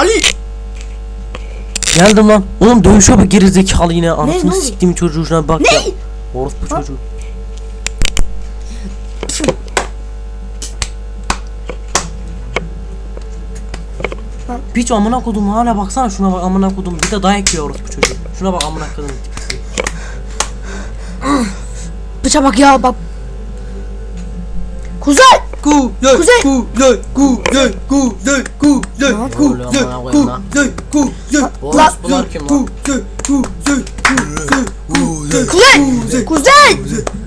Ali. Geldim lan. Oğlum dövüşüyor bu gerizekalı yine. ne Anasını oldu? siktiğim çocuğu şuna bak Ne? ya. Orospu çocuğu. Piç amına kodum hala baksana şuna bak amına kodum bir de dayak yiyor orospu çocuğu. Şuna bak amına kodum. Bıça bak ya bak. Kuzey. Kuzey, Kuzey. kuzey, kuzey, kuzey, kuzey, kuzey, kuzey, kuzey, Lan. Orospular kim lan? kuzey, kuzey, kuzey, kuzey, Kuzey. Kuzey.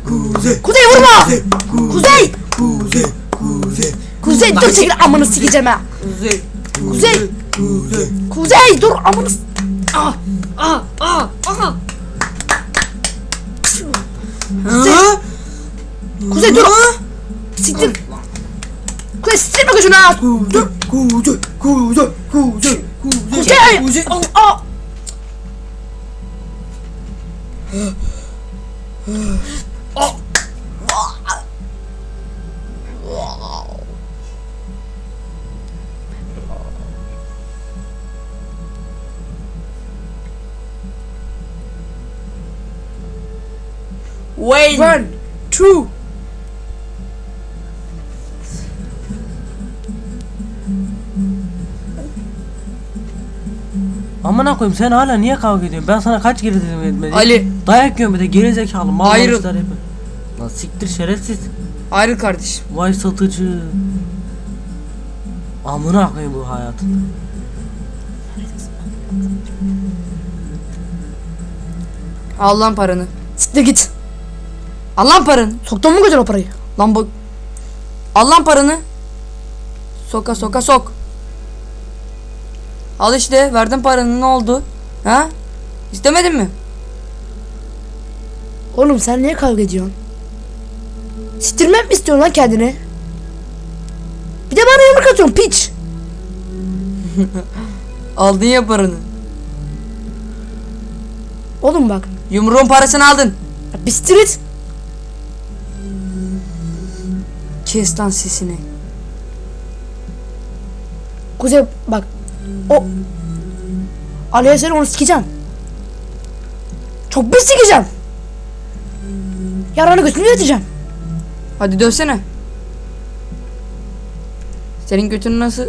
kuzey, Kuzey vurma. kuzey, Kuzey. kuzey, kuzey, Kuzey dur çekil amını sikeceğim ha. kuzey, Kuzey. kuzey. Kuzey dur amını Ah. Ah. Ah. Ah. Kuzey. Kuzey dur. Siktir. Kuzey siktirme gözünü ha. Kuzey, kuzey, kuzey, kuzey, kuzey, Kuzey. kuzey. Al. Al. Wayne. One. Two. Amına koyayım sen hala niye kavga ediyorsun? Ben sana kaç kere dedim etmedi. Ali. Dayak yiyorsun bir de gerizekalı mal Ayrıl. Lan siktir şerefsiz. Ayrıl kardeşim. Vay satıcı. Amına koyayım bu hayatın. Al lan paranı. Siktir git. Al lan paranı. Soktun mu gözüne o parayı? Lan bak. Al lan paranı. Soka soka sok. Al işte verdim paranı ne oldu? Ha? İstemedin mi? Oğlum sen niye kavga ediyorsun? Siktirmek mi istiyorsun lan kendini? Bir de bana yumruk atıyorsun piç. Aldın ya paranı. Oğlum bak. Yumruğun parasını aldın. ya et. Kes lan sesini. Kuzey bak. O. Söyle onu sikeceğim. Çok bir sikeceğim. Yaranı götünü yatacağım. Hadi dövsene. Senin götün nasıl?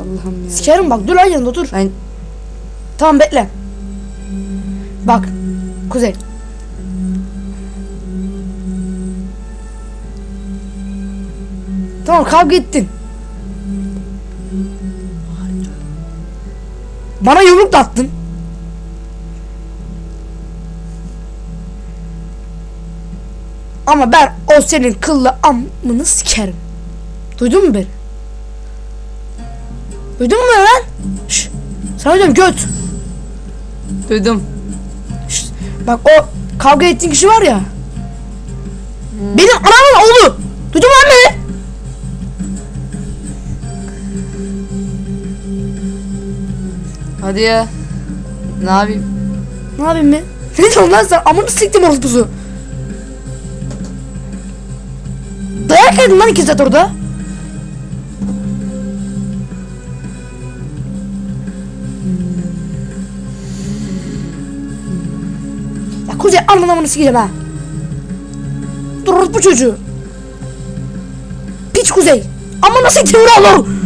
Allah'ım ya. Sikerim bak dur lan yanında dur. Ben Tamam bekle. Bak. Kuzey. Tamam kavga ettin. Bana yumruk da attın. Ama ben o senin kıllı amını sikerim. Duydun mu beni? Duydun mu lan? Şşş. Sana diyorum göt. duydum. Şşt, Bak o kavga ettiğin kişi var ya. Benim anamın oğlu. Duydun mu lan beni? Hadi ya. Ne yapayım? Ne yapayım ben? Ne diyorsun lan sen? Amını siktim orospusu. Dayak yedin lan iki saat orada. Ya Kuzey amına amını sikeceğim ha. Dur orospu çocuğu. Piç Kuzey. Amına siktim oğlum.